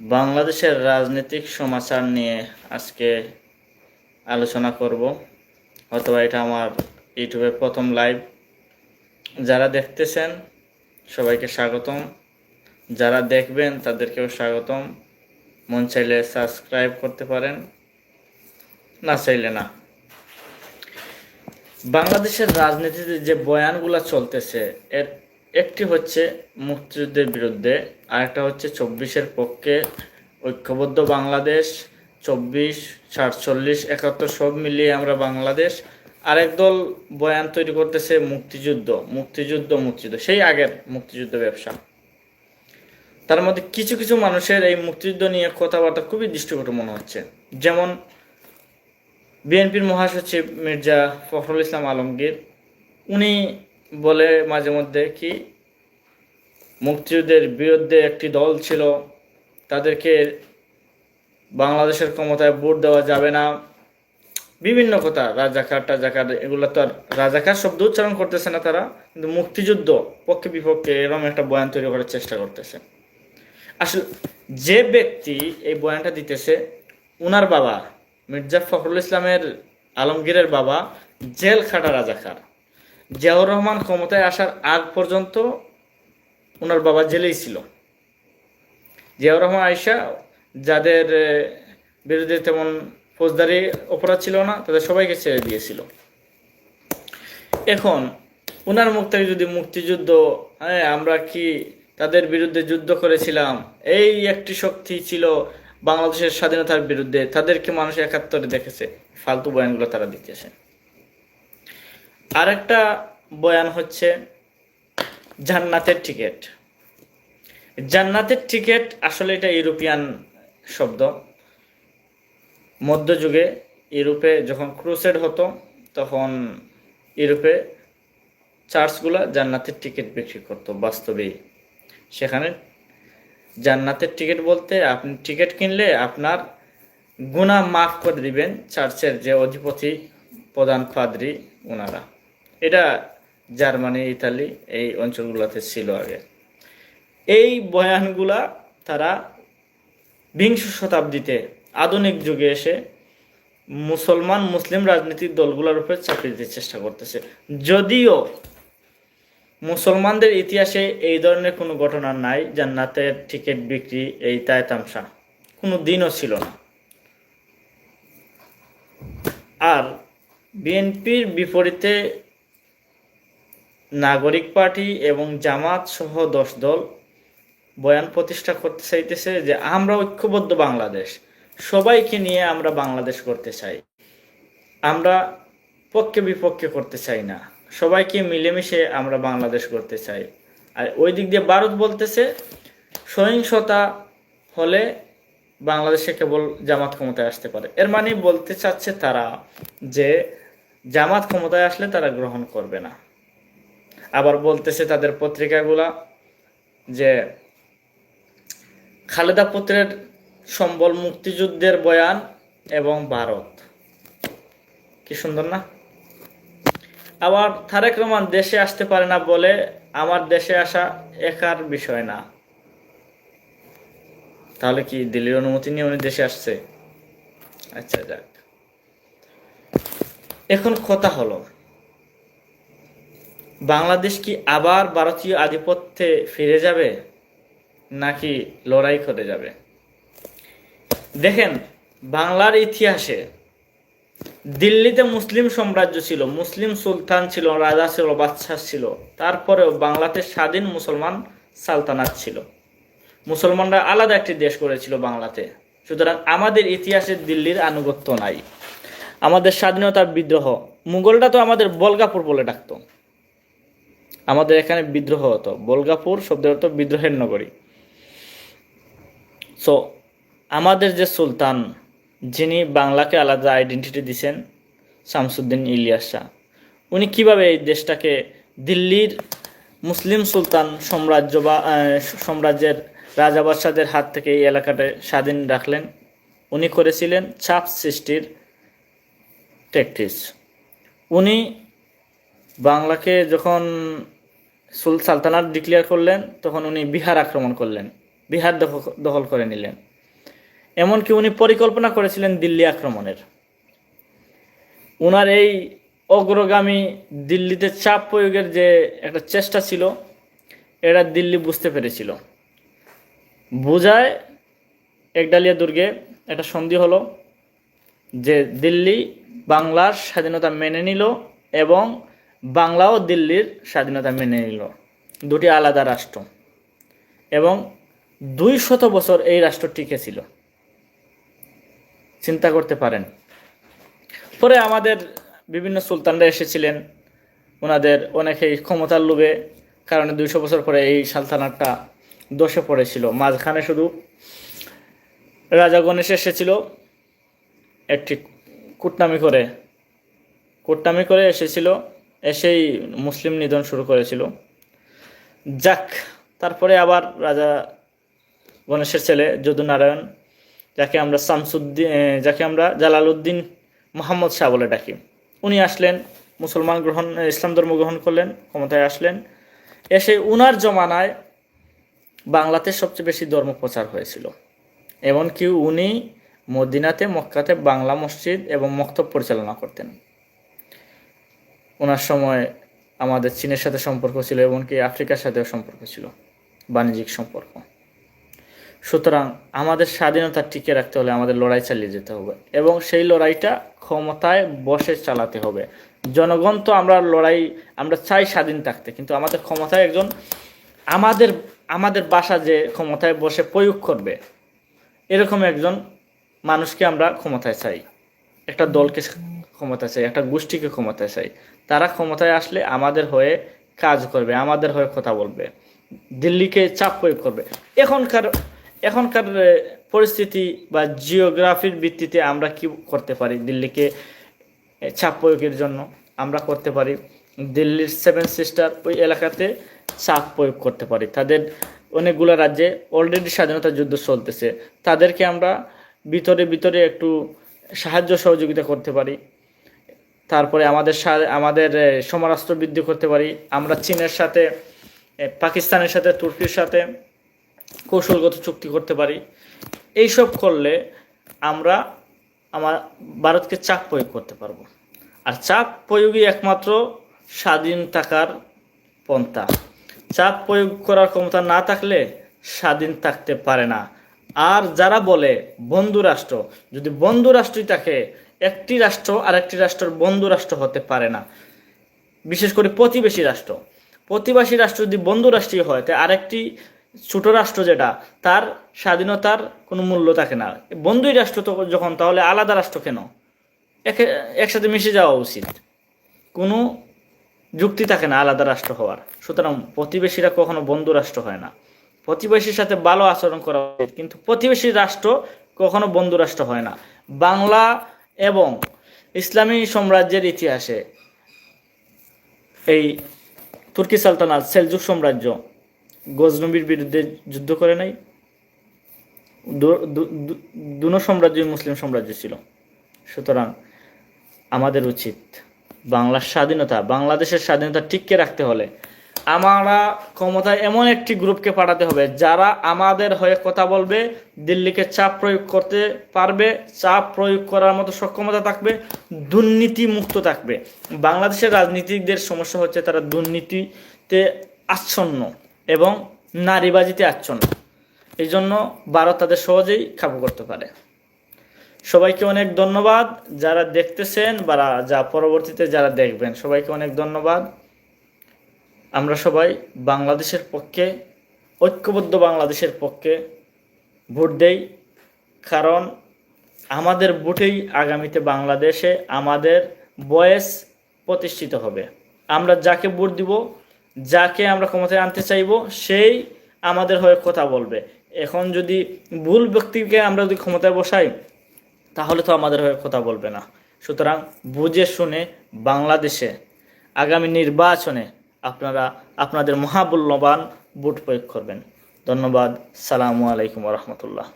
বাংলাদেশের রাজনৈতিক সমাচার নিয়ে আজকে আলোচনা করব। অথবা এটা আমার ইউটিউবের প্রথম লাইভ। যারা দেখতেছেন, সবাইকে স্বাগতম। যারা দেখবেন, তাদেরকেও স্বাগতম। মন চাইলে সাবস্ক্রাইব করতে পারেন, না চাইলে না। বাংলাদেশের রাজনীতিতে যে বয়ানগুলো চলতেছে, এর একটি হচ্ছে মুক্তিযুদ্ধের বিরুদ্ধে, আরেকটা হচ্ছে চব্বিশের পক্ষে ঐক্যবদ্ধ বাংলাদেশ, চব্বিশ, সাতচল্লিশ, একাত্তর, সব মিলিয়ে আমরা বাংলাদেশ। আরেক দল বয়ান তৈরি করতেছে মুক্তিযুদ্ধ মুক্তিযুদ্ধ মুক্তিযুদ্ধ, সেই আগের মুক্তিযুদ্ধ ব্যবসা। তার মধ্যে কিছু কিছু মানুষের এই মুক্তিযুদ্ধ নিয়ে কথাবার্তা খুবই দৃষ্টিকটু মনে হচ্ছে। যেমন বিএনপির মহাসচিব মির্জা ফখরুল ইসলাম আলমগীর, উনি বলে মাঝে মধ্যে কি, মুক্তিযুদ্ধের বিরুদ্ধে একটি দল ছিল, তাদেরকে বাংলাদেশের ক্ষমতায় ভোট দেওয়া যাবে না। বিভিন্ন কথা, রাজাকার, টাজাকার, এগুলো তো আর রাজাকার শব্দ উচ্চারণ করতেছে না তারা, কিন্তু মুক্তিযুদ্ধ পক্ষে বিপক্ষে এরকম একটা বয়ান তৈরি করার চেষ্টা করতেছে। আসলে যে ব্যক্তি এই বয়ানটা দিতেছে, উনার বাবা, মির্জা ফখরুল ইসলামের আলমগীরের বাবা জেল খাটা রাজাকার। জিয়াউর রহমান ক্ষমতায় আসার আগ পর্যন্ত ওনার বাবা জেলেই ছিল। জিয়াউর রহমান আয়সা যাদের বিরুদ্ধে তেমন ফৌজদারি অপরাধ ছিল না, তাদের সবাইকে ছেড়ে দিয়েছিল। এখন ওনার মুখ থেকে যদি মুক্তিযুদ্ধ হ্যাঁ আমরা কি তাদের বিরুদ্ধে যুদ্ধ করেছিলাম? এই একটি শক্তি ছিল বাংলাদেশের স্বাধীনতার বিরুদ্ধে, তাদেরকে মানুষ একাত্তরে দেখেছে। ফালতু বয়ানগুলো তারা দিতেছে। আরেকটা বয়ান হচ্ছে জান্নাতের টিকিট। জান্নাতের টিকিট আসলে এটা ইউরোপিয়ান শব্দ। মধ্যযুগে ইউরোপে যখন ক্রুসেড হতো, তখন ইউরোপে চার্চগুলা জান্নাতের টিকিট বিক্রি করতো বাস্তবেই সেখানে জান্নাতের টিকিট বলতে আপনি টিকিট কিনলে আপনার গুণা মাফ করে দিবেন চার্চের যে অধিপতি, প্রধান, পাদ্রি ওনারা এটা জার্মানি, ইতালি এই অঞ্চলগুলোতে ছিল আগে। এই বয়ানগুলা তারা বিংশ শতাব্দীতে আধুনিক যুগে এসে মুসলমান মুসলিম রাজনৈতিক দলগুলোর উপরে চাপিয়ে দিতে চেষ্টা করতেছে। যদিও মুসলমানদের ইতিহাসে এই ধরনের কোনো ঘটনা নাই, জান্নাতের টিকিট বিক্রি এই তায়তামশা কোনো দিনও ছিল না। আর বিএনপির বিপরীতে নাগরিক পার্টি এবং জামাত সহ দশ দল বয়ান প্রতিষ্ঠা করতে চাইতেছে যে, আমরা ঐক্যবদ্ধ বাংলাদেশ। সবাইকে নিয়ে আমরা বাংলাদেশ করতে চাই। আমরা পক্ষে বিপক্ষে করতে চাই না। সবাইকে মিলেমিশে আমরা বাংলাদেশ করতে চাই। আর ওই দিক দিয়ে ভারত বলতেছে, সহিংসতা হলে বাংলাদেশে কেবল জামাত ক্ষমতায় আসতে পারে। এর মানে বলতে চাচ্ছে তারা যে, জামাত ক্ষমতায় আসলে তারা গ্রহণ করবে না। আবার বলতেছে তাদের পত্রিকাগুলা যে খালেদা পুত্রের সম্বল মুক্তিযুদ্ধের বয়ান এবং ভারত। কি সুন্দর না? আবার তারেক রহমান দেশে আসতে পারে না বলে আমার দেশে আসা একার বিষয় না। তাহলে কি দিল্লির অনুমতি নিয়ে উনি দেশে আসছে? আচ্ছা যাক। এখন কথা হলো। বাংলাদেশ কি আবার ভারতীয় আধিপত্যে ফিরে যাবে? নাকি লড়াই করে যাবে? দেখেন, বাংলার ইতিহাসে দিল্লিতে মুসলিম সাম্রাজ্য ছিল, মুসলিম সুলতান ছিল, রাজা ছিল, বাদশাহ ছিল। তারপরেও বাংলাতে স্বাধীন মুসলমান সালতানাত ছিল। মুসলমানরা আলাদা একটি দেশ করেছিল বাংলাতে। সুতরাং আমাদের ইতিহাসে দিল্লির আনুগত্য নাই। আমাদের স্বাধীনতার বিদ্রোহ। মুঘলরা তো আমাদের বলগাপুর বলে ডাকতো। আমাদের এখানে বিদ্রোহ হতো। বলগাপুর শব্দের অর্থ বিদ্রোহের নগরী। সো আমাদের যে সুলতান, যিনি বাংলাকে আলাদা আইডেন্টিটি দিছেন, শামসুদ্দিন ইলিয়াস শাহ, উনি কীভাবে এই দেশটাকে দিল্লির মুসলিম সুলতান সাম্রাজ্য বা সাম্রাজ্যের রাজা বাদশাদের হাত থেকে এই এলাকাটা স্বাধীন রাখলেন? উনি করেছিলেন চাপ সৃষ্টির ট্যাকটিস উনি বাংলাকে যখন সুল সালতানাত ডিক্লেয়ার করলেন, তখন উনি বিহার আক্রমণ করলেন। বিহার দখ- দখল করে নিলেন। এমনকি উনি পরিকল্পনা করেছিলেন দিল্লি আক্রমণের। ওনার এই অগ্রগামী দিল্লিতে চাপ প্রয়োগের যে একটা চেষ্টা ছিল, এটা দিল্লি বুঝতে পেরেছিল। বোঝায় একডালিয়া দুর্গে একটা সন্ধি হলো যে দিল্লি বাংলার স্বাধীনতা মেনে নিল এবং বাংলাও দিল্লির স্বাধীনতা মেনে নিল। দুটি আলাদা রাষ্ট্র। এবং দুই শত বছর এই রাষ্ট্র টিকে ছিল। চিন্তা করতে পারেন। পরে আমাদের বিভিন্ন সুলতানরা এসেছিলেন। ওনাদের অনেকেই ক্ষমতার লোভে কারণে দুইশো বছর পরে এই সালতানাতটা দোষে পড়েছিল। মাঝখানে শুধু রাজা গণেশ এসেছিল। একটি কুটনামি করে। কুটনামি করে এসেছিল। এসেই মুসলিম নিধন শুরু করেছিল। যাক, তারপরে আবার রাজা গণেশের ছেলে যদুনারায়ণ, যাকে আমরা শামসুদ্দিন যাকে আমরা জালালউদ্দিন মোহাম্মদ শাহ বলে ডাকি। উনি আসলেন, মুসলমান গ্রহণ ইসলাম ধর্ম গ্রহণ করলেন, ক্ষমতায় আসলেন। এসে উনার জমানায় বাংলাতে সবচেয়ে বেশি ধর্ম প্রচার হয়েছিল। এমনকি উনি মদিনাতে, মক্কাতে বাংলা মসজিদ এবং মক্তব পরিচালনা করতেন। ওনার সময় আমাদের চীনের সাথে সম্পর্ক ছিল এমনকি আফ্রিকার সাথেও সম্পর্ক ছিল, বাণিজ্যিক সম্পর্ক। সুতরাং আমাদের স্বাধীনতা টিকে রাখতে হলে আমাদের লড়াই চালিয়ে যেতে হবে এবং সেই লড়াইটা ক্ষমতায় বসে চালাতে হবে। জনগণ তো আমরা লড়াই, আমরা চাই স্বাধীন থাকতে, কিন্তু আমাদের ক্ষমতায় একজন, আমাদের আমাদের বাসা যে ক্ষমতায় বসে প্রয়োগ করবে, এরকম একজন মানুষকে আমরা ক্ষমতায় চাই। একটা দলকে ক্ষমতায় চাই, একটা গোষ্ঠীকে ক্ষমতা চাই। তারা ক্ষমতায় আসলে আমাদের হয়ে কাজ করবে, আমাদের হয়ে কথা বলবে। দিল্লিকে চাপ প্রয়োগ করবে। এখনকার এখনকার পরিস্থিতি বা জিওগ্রাফির ভিত্তিতে আমরা কি করতে পারি? দিল্লিকে চাপ প্রয়োগের জন্য আমরা করতে পারি। দিল্লির সেভেন সিস্টার ওই এলাকাতে চাপ প্রয়োগ করতে পারি। তাদের অনেকগুলো রাজ্যে অলরেডি স্বাধীনতা যুদ্ধ চলতেছে। তাদেরকে আমরা ভিতরে ভিতরে একটু সাহায্য সহযোগিতা করতে পারি। তারপরে আমাদের আমাদের সমরাস্ত্র বৃদ্ধি করতে পারি। আমরা চীনের সাথে পাকিস্তানের সাথে, তুর্কির সাথে কৌশলগত চুক্তি করতে পারি। এইসব করলে আমরা আমার ভারতকে চাপ প্রয়োগ করতে পারব। আর চাপ প্রয়োগই একমাত্র স্বাধীন থাকার পন্থা। চাপ প্রয়োগ করার ক্ষমতা না থাকলে স্বাধীন থাকতে পারে না। আর যারা বলে বন্ধু রাষ্ট্র যদি বন্ধু রাষ্ট্রই থাকে একটি রাষ্ট্র আর একটি রাষ্ট্রের বন্ধু রাষ্ট্র হতে পারে না। বিশেষ করে প্রতিবেশী রাষ্ট্র। প্রতিবেশী রাষ্ট্র যদি বন্ধু রাষ্ট্রই হয় তাই আরেকটি ছোট রাষ্ট্র যেটা, তার স্বাধীনতার কোনো মূল্য থাকে না। বন্ধুই রাষ্ট্র তো যখন, তাহলে আলাদা রাষ্ট্র কেন? একে, একসাথে মিশে যাওয়া উচিত। কোনো যুক্তি থাকে না আলাদা রাষ্ট্র হওয়ার। সুতরাং প্রতিবেশীরা কখনো বন্ধু রাষ্ট্র হয় না। প্রতিবেশীর সাথে ভালো আচরণ করা উচিত, কিন্তু প্রতিবেশী রাষ্ট্র কখনো বন্ধু রাষ্ট্র হয় না। বাংলা এবং ইসলামী সাম্রাজ্যের ইতিহাসে এই তুর্কি সালতানাত সেলজুক সাম্রাজ্য গজনবীর বিরুদ্ধে যুদ্ধ করে নাই। দুনো সাম্রাজ্যই মুসলিম সাম্রাজ্য ছিল। সুতরাং আমাদের উচিত বাংলার স্বাধীনতা, বাংলাদেশের স্বাধীনতা টিকিয়ে রাখতে হলে আমরা ক্ষমতায় এমন একটি গ্রুপকে পাঠাতে হবে, যারা আমাদের হয়ে কথা বলবে, দিল্লিকে চাপ প্রয়োগ করতে পারবে, চাপ প্রয়োগ করার মতো সক্ষমতা থাকবে দুর্নীতি মুক্ত থাকবে। বাংলাদেশের রাজনীতিকদের সমস্যা হচ্ছে তারা দুর্নীতিতে আচ্ছন্ন এবং নারীবাজিতে আচ্ছন্ন। এই জন্য ভারত তাদের সহজেই কাবু করতে পারে। সবাইকে অনেক ধন্যবাদ যারা দেখতেছেন বা যা পরবর্তীতে যারা দেখবেন, সবাইকে অনেক ধন্যবাদ। আমরা সবাই বাংলাদেশের পক্ষে, ঐক্যবদ্ধ বাংলাদেশের পক্ষে ভোট দেই। কারণ আমাদের ভোটেই আগামীতে বাংলাদেশে আমাদের বয়স প্রতিষ্ঠিত হবে। আমরা যাকে ভোট দিব, যাকে আমরা ক্ষমতায় আনতে চাইব, সেই আমাদের হয়ে কথা বলবে। এখন যদি ভুল ব্যক্তিকে আমরা যদি ক্ষমতায় বসাই, তাহলে তো আমাদের হয়ে কথা বলবে না। সুতরাং বুঝে শুনে বাংলাদেশে আগামী নির্বাচনে আপনারা আপনাদের মহাবল্যবান ভোট প্রয়োগ করবেন। ধন্যবাদ। সালামু আলাইকুম রহমতুল্লাহ।